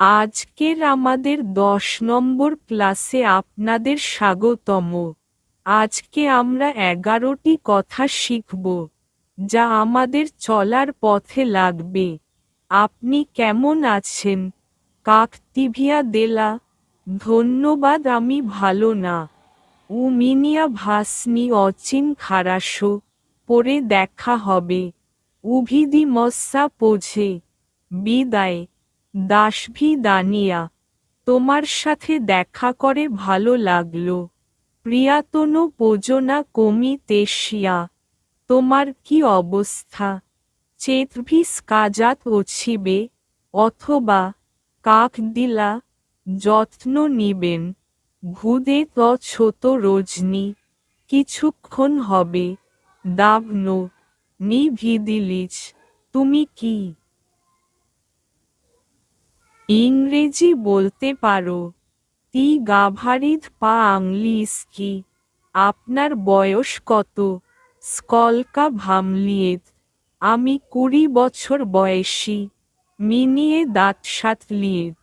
আজকের আমাদের দশ নম্বর ক্লাসে আপনাদের স্বাগতম। আজকে আমরা এগারোটি কথা শিখব, যা আমাদের চলার পথে লাগবে। আপনি কেমন আছেন? কাকতিভিয়া দেলা, ধন্যবাদ, আমি ভালো না। উমিনিয়া ভাসনি, অচিন খারাসো, পরে দেখা হবে। উভিদি মস্সা পোঝে। বিদায়। দাসভি দানিয়া তোমার সাথে দেখা করে ভালো লাগল। প্রিয়াতন পোজনা কমি তেশিয়া, তোমার কি অবস্থা? চেতভিস কাজাত ওছিবে অথবা কাক দিলা যত্ন নিবেন, ভুদে ত ছোট রজনী, কিছুক্ষণ হবে দাবনো নি ভিদিলিচ তুমি কি? ইংরেজি বলতে পারো। তি গাভারিদ পা আংলিস কি আপনার বয়স কত? স্কলকা ভামলিয়েত আমি কুড়ি বছর বয়সী। মিনিয়ে দাঁত সাতলিয়েত